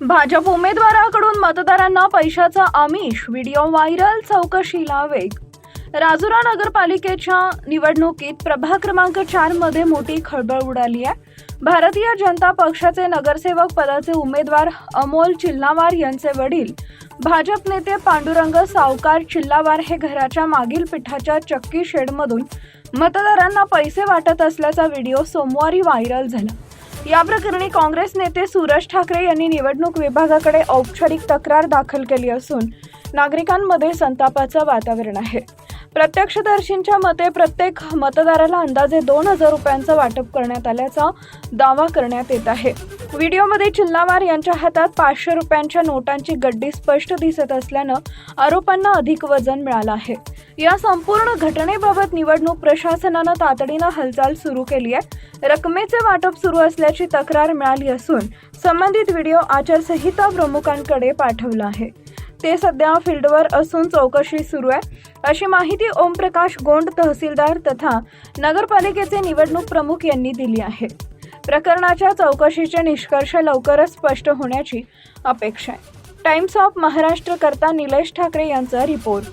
भाजप उमेदवाराकडून मतदारांना पैशाचा आमिष. व्हिडिओ व्हायरल चौकशीला वेग राजुरा नगरपालिकेच्या निवडणुकीत प्रभाग क्रमांक चारमध्ये मोठी खळबळ उडाली आहे. भारतीय जनता पक्षाचे नगरसेवक पदाचे उमेदवार अमोल चिल्लावार यांचे वडील भाजप नेते पांडुरंग सावकार चिल्लावार हे घराच्या मागील पिठाच्या चक्की शेडमधून मतदारांना पैसे वाटत असल्याचा व्हिडिओ सोमवारी व्हायरल झाला. या प्रकरणी काँग्रेस नेते सूरज ठाकरे यांनी निवडणूक विभागाकडे औपचारिक तक्रार दाखल केली असून नागरिकांमध्ये संतापाचं वातावरण आहे. प्रत्यक्षदर्शींच्या मते प्रत्येक मतदाराला अंदाजे दोन हजार रुपयांचं वाटप करण्यात आल्याचा दावा करण्यात येत आहे. व्हिडिओमध्ये चिल्लावार यांच्या हातात पाचशे रुपयांच्या नोटांची गड्डी स्पष्ट दिसत असल्यानं आरोपांना अधिक वजन मिळालं आहे. या संपूर्ण घटनेबाबत निवडणूक प्रशासनानं तातडीनं हालचाल सुरू केली आहे. रकमेचे वाटप सुरू असल्याची तक्रार मिळाली असून संबंधित व्हिडिओ आचारसंहिता प्रमुखांकडे पाठवला आहे. ते सध्या फील्डवर असून चौकशी सुरू आहे. अशी माहिती ओमप्रकाश गोंड तहसीलदार तथा नगरपालिकेचे निवडणूक प्रमुख यांनी दिली आहे. प्रकरणाच्या चौकशीचे निष्कर्ष लवकरच स्पष्ट होण्याची अपेक्षा आहे. टाइम्स ऑफ महाराष्ट्र करता निलेश ठाकरे यांचा रिपोर्ट.